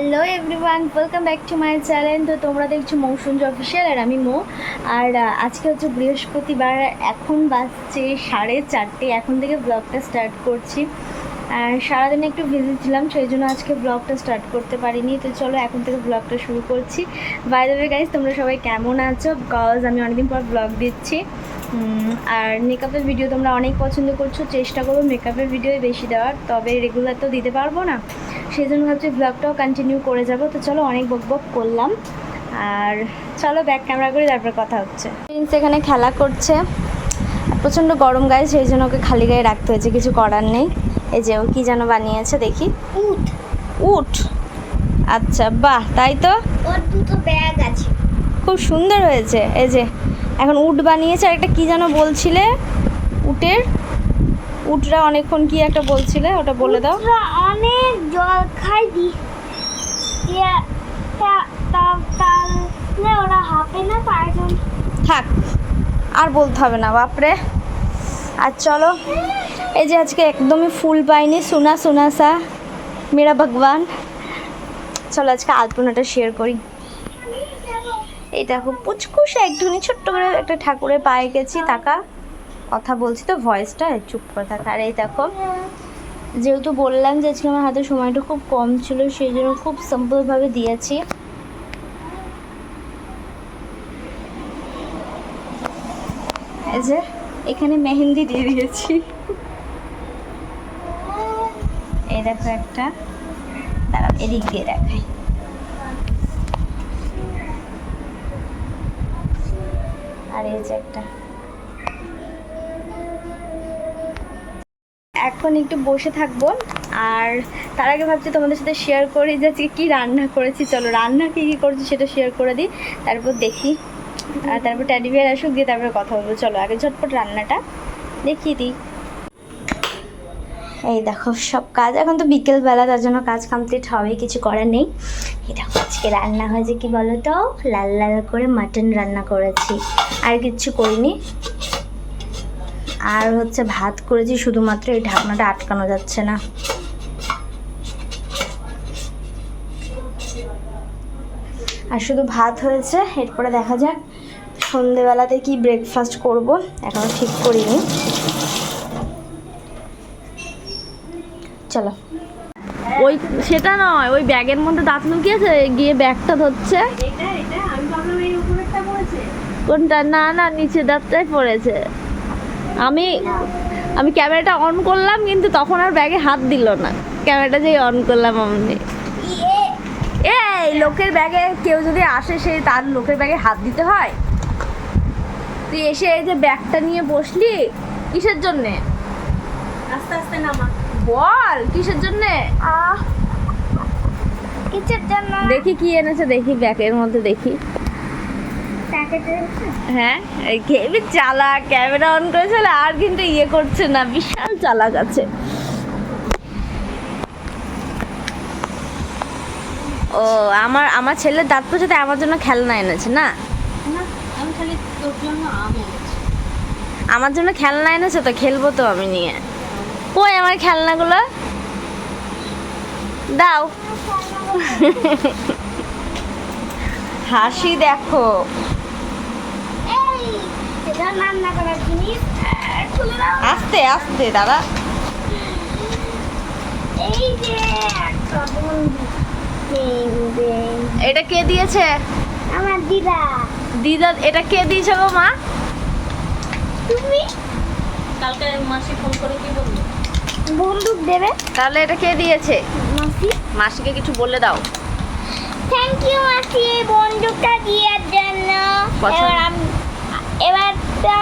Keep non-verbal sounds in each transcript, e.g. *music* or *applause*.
Hello everyone welcome back to my channel তো তোমরা দেখছ মৌসুমজ অফিসিয়াল আর আমি মো। আর আজকে হচ্ছে বৃহস্পতিবার, এখন বাজছে সাড়ে চারটে, এখন থেকে ব্লগটা স্টার্ট করছি। আর সারাদিন একটু বিজি ছিলাম, সেই জন্য আজকে ব্লগটা স্টার্ট করতে পারিনি। তো চলো এখন থেকে ব্লগটা শুরু করছি। বাই দ্য ওয়ে গাইজ তোমরা সবাই কেমন আছো? বিকজ আমি অনেকদিন পর ব্লগ দিচ্ছি। আর মেকআপের ভিডিও তোমরা অনেক পছন্দ করছ। চেষ্টা করব মেকআপের ভিডিও বেশি দেওয়ার, তবে রেগুলার তো দিতে পারব না। সেই জন্য ভাবছি ব্লগটাও কন্টিনিউ করে যাব। তো চলো অনেক বক বক করলাম। আর চলো ব্যাক ক্যামেরা করে তারপর কথা হচ্ছে। প্রিন্স এখানে খেলা করছে। প্রচণ্ড গরম গায়ে সেই জন্য ওকে খালি গায়ে রাখতে হয়েছে। কিছু করার নেই। এই যে ও কী যেন বানিয়েছে দেখি। উট। উট? আচ্ছা বাহ তাই তো? ওর দুটো ব্যাগ আছে। খুব সুন্দর হয়েছে। এই যে এখন উট বানিয়েছে। আর একটা কী যেন বলছিলে? উটের? উটরা অনেকক্ষণ কি একটা বলছিলে? ওটা বলে দাও। অনেক জল খাই দি ওরা হাঁপে না জন্য থাক আর বলতে হবে না বাপরে। আর চলো এই যে আজকে একদমই ফুল পাইনি। সোনা সোনা সা মেরা ভগবান। চলো আজকে আলপনাটা শেয়ার করি। এই দেখো পুচকুসা একটুখানি ছোট্ট করে একটা ঠাকুরের পায়ে গেছি তাকা। কথা বলছি তো ভয়েসটা চুপ করে থাকা। আর এই দেখো, যেহেতু বললাম যে আজকে আমার হাতে সময়টা খুব কম ছিল, সেই জন্য খুব সিম্পলভাবে দিয়েছি। যে, এখানে মেহেন্দি দিয়ে দিয়েছি। এই দেখো একটা। দাঁড়াও, এদিক দিয়ে দেখাই। আর এই যে একটা। এখন একটু বসে থাকব। আর তার আগে ভাবছি তোমাদের সাথে শেয়ার করি যে আজকে কী রান্না করেছি। চলো, রান্না কী কী করেছি সেটা শেয়ার করে দিই। তারপর দেখি। আর তারপর ট্যাডি বিয়ার আসুক, দিয়ে তারপরে কথা বলব। চলো, আগে ঝটপট রান্নাটা দেখিয়ে দিই। এই দেখো, সব কাজ এখন তো বিকেলবেলা তার জন্য কাজ কমপ্লিট হবে কিছু করার নেই। এই দেখো, আজকে রান্না হয়েছে কি বলো তো লাল লাল করে মাটন রান্না করেছি। আর কিচ্ছু করিনি। আর হচ্ছে ভাত করেছি শুধুমাত্র এই ঢাকনাটা আটকানো যাচ্ছে না। আর শুধু ভাত হয়েছে এরপরে দেখা যাক সন্ধেবেলাতে কি ব্রেকফাস্ট করব এখনও ঠিক করিনি। চলো। ওই সেটা নয় ওই ব্যাগের মধ্যে দাঁত লুকিয়েছে গিয়ে ব্যাগটা ধরছে। কোনটা? না না নিচে দাঁতটাই পড়েছে। আমি আমি ক্যামেরাটা অন করলাম কিন্তু তখন আর ব্যাগে হাত দিল না। ক্যামেরাটা যেই অন করলাম আমি। এই লোকের ব্যাগে কেউ যদি আসে সে তার লোকের ব্যাগে হাত দিতে হয়। তুই এসে এই যে ব্যাগটা নিয়ে বসলি কিসের জন্যে? আস্তে আস্তে নামা। বল কিসের জন্যে? আহ কিসের জন্য? দেখি কি এনেছে দেখি ব্যাগের মধ্যে দেখি। হ্যাঁ চালাক ক্যামেরা অন করেছিল আর কিন্তু ইয়ে করছে না বিশাল চালাক আছে। ও আমার আমার ছেলের দাঁত পর্যন্ত আমার জন্য খেলনা এনেছে না? আমার জন্য খেলনা এনেছে তো খেলব তো আমি নিয়ে। কই আমার খেলনাগুলো? দাও। হাসি দেখো এই সেটা রান্না করার জিনিস আহ, খুলে দাও আস্তে আস্তে দাদা। এটা কে দিয়েছে? আমার দিদা। দিদা এটা কে দিয়েছে গো মা? তুমি? কালকে মাসি ফোন করে কি বলল? বন্দুক দেবে। তাহলে এটা কে দিয়েছে? মাসি। মাসিকে কিছু বলে দাও। থ্যাংক ইউ মাসি এই বন্দুকটা দেওয়ার জন্য এবার আমি এবার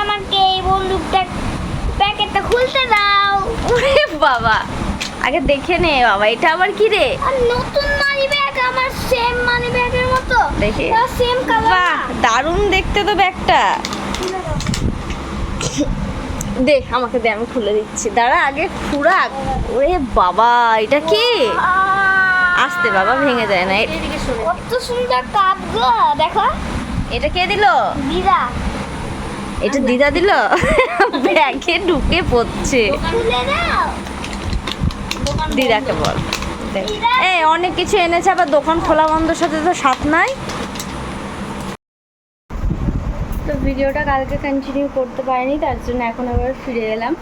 আমাকে এই বন্দুকটা প্যাকেটটা খুলতে দাও। ওরে বাবা আগে দেখে নে বাবা এটা আবার কি রে? আর নতুন মানি ব্যাগ আমার সেম মানি ব্যাগের মতো। দেখি। সেম বাহ কালার দারুণ দেখতে তো ব্যাগটা। দেখ আমাকে দে আমি খুলে দিচ্ছি। দাঁড়া আগে খুরাক ওরে বাবা এটা কি? আসতে বাবা ভেঙে যায় না। কত সুন্দর কাপ গো দেখো। এটা কে দিল? দিদা এটা দিদা দিল? ব্যাগে ঢুকে পড়ছে। দিদাকে বল। এই অনেক কিছু এনেছে আবার দোকান খোলা বন্ধর সাথে তো সাথ নাই। তো ভিডিওটা কালকে কন্টিনিউ করতে পারিনি তার জন্য এখন আবার ফিরে এলাম।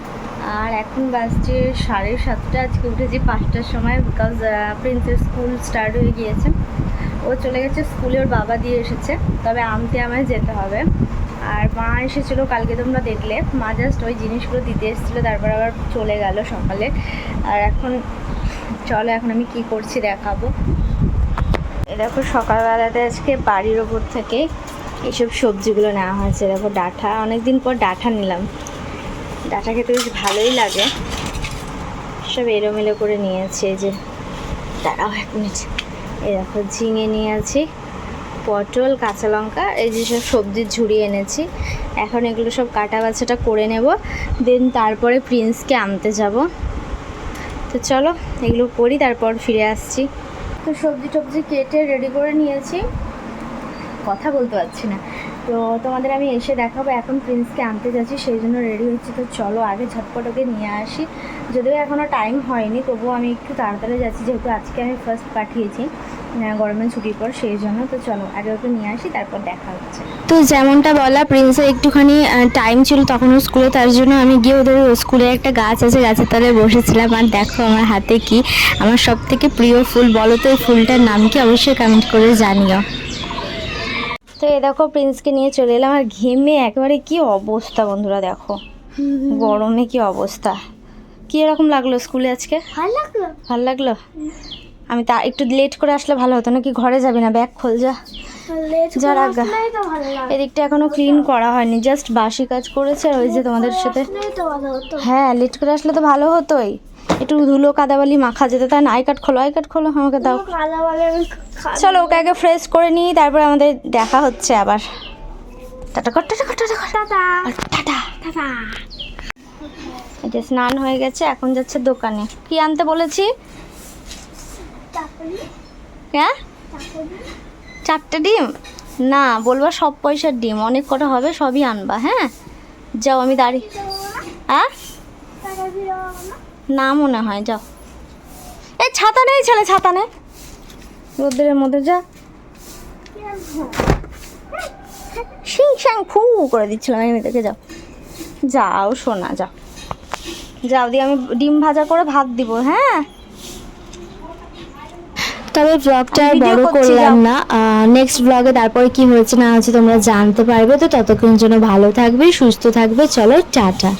আর এখন বাজছে সাড়ে সাতটা আজকে উঠেছি পাঁচটার সময় বিকজ প্রিন্সের স্কুল স্টার্ট হয়ে গিয়েছে। ও চলে গেছে স্কুলে ওর বাবা দিয়ে এসেছে। তবে আনতে আমায় যেতে হবে। আর মা এসেছিল, কালকে তোমরা দেখলে। মা জাস্ট ওই জিনিসগুলো দিতে এসেছিল, তারপর আবার চলে গেল সকালে। আর এখন, চলো এখন আমি কি করছি দেখাবো। এ দেখো, সকালবেলাতে আজকে বাড়ির ওপর থেকে এইসব সবজিগুলো নেওয়া হয়েছে। দেখো ডাঁটা অনেকদিন পর ডাঁটা নিলাম। ডাঁটা খেতে বেশ ভালোই লাগে। সব এলোমেলো করে নিয়েছি যে দাঁড়াও এক মিনিট এই দেখো, ঝিঙে নিয়ে আছি। পটল, কাঁচা লঙ্কা, এই যে সব সবজির ঝুড়ি এনেছি। এখন এগুলো সব কাটা বাছাটা করে নেব। দেন তারপরে প্রিন্সকে আনতে যাব। তো চলো, এগুলো করি, তারপর ফিরে আসছি। তো সবজি টবজি কেটে রেডি করে নিয়েছি। কথা বলতে পারছি না। তো তোমাদের আমি এসে দেখাবো, এখন প্রিন্সকে আনতে যাচ্ছি, সেই জন্য রেডি হচ্ছি। তো চলো, আগে ঝটপট ওকে নিয়ে আসি। যদিও এখনও টাইম হয়নি তবুও আমি একটু তাড়াতাড়ি যাচ্ছি যেহেতু আজকে আমি ফার্স্ট পাঠিয়েছি গরমের ছুটির পর সেই জন্য। তো চলো আগে ওকে নিয়ে আসি তারপর দেখা হচ্ছে। তো যেমনটা বলা প্রিন্সের একটুখানি টাইম ছিল তখন স্কুলে তার জন্য আমি গিয়ে ওদের স্কুলে একটা গাছ আছে গাছের তলায় বসেছিলাম। আর দেখো আমার হাতে কি আমার সব থেকে প্রিয় ফুল বলো তো এই ফুলটার নাম কি? অবশ্যই কমেন্ট করে জানিও। তো এ দেখো প্রিন্সকে নিয়ে চলে এলাম আর ঘেমে একেবারে কি অবস্থা বন্ধুরা দেখো। *laughs* গরমে কি অবস্থা। কি এরকম লাগল স্কুলে আজকে? ভালো লাগল। ভালো লাগল? আমি তা একটু লেট করে আসলে ভালো হতো নাকি ঘরে যাবি না? ব্যাগ খোল যা। এদিকটা এখনও ক্লিন করা হয়নি জাস্ট বাসি কাজ করেছে আর ওই যে তোমাদের সাথে হ্যাঁ লেট করে আসলে তো ভালো হতোই। একটু ধুলো কাদাবালি মাখা যেত তাই না? আই কার্ড খোলো আই কার্ড খোলো আমাকে দাও। চলো ওকে আগে ফ্রেশ করে নিই তারপরে আমাদের দেখা হচ্ছে আবার। টাটা কর টাটা কর টাটা টাটা। টাটা। এটা স্নান হয়ে গেছে এখন যাচ্ছে দোকানে। কি আনতে বলেছি? হ্যাঁ? চারটে ডিম? না বলবা সব পয়সার ডিম। অনেক কটা হবে সবই আনবা হ্যাঁ? যাও আমি দাঁড়িয়ে হ্যাঁ? না না মনে হয় যাও। এই ছাতা নেই ছেলে ছাতা নেই রোদ্রের মধ্যে যা। শিং শ্যাং ফু করে দিচ্ছিলাম আমি দেখে যাও। যাও শোনা যাও। যাও দিয়ে আমি ডিম ভাজা করে ভাত দিব হ্যাঁ? তবে ব্লগটা আর বড় করলাম না। নেক্সট ব্লগে তারপরে কি হয়েছে না হয়েছে তোমরা জানতে পারবে। তো ততক্ষণ জন্য ভালো থাকবে সুস্থ থাকবে। চলো টাটা।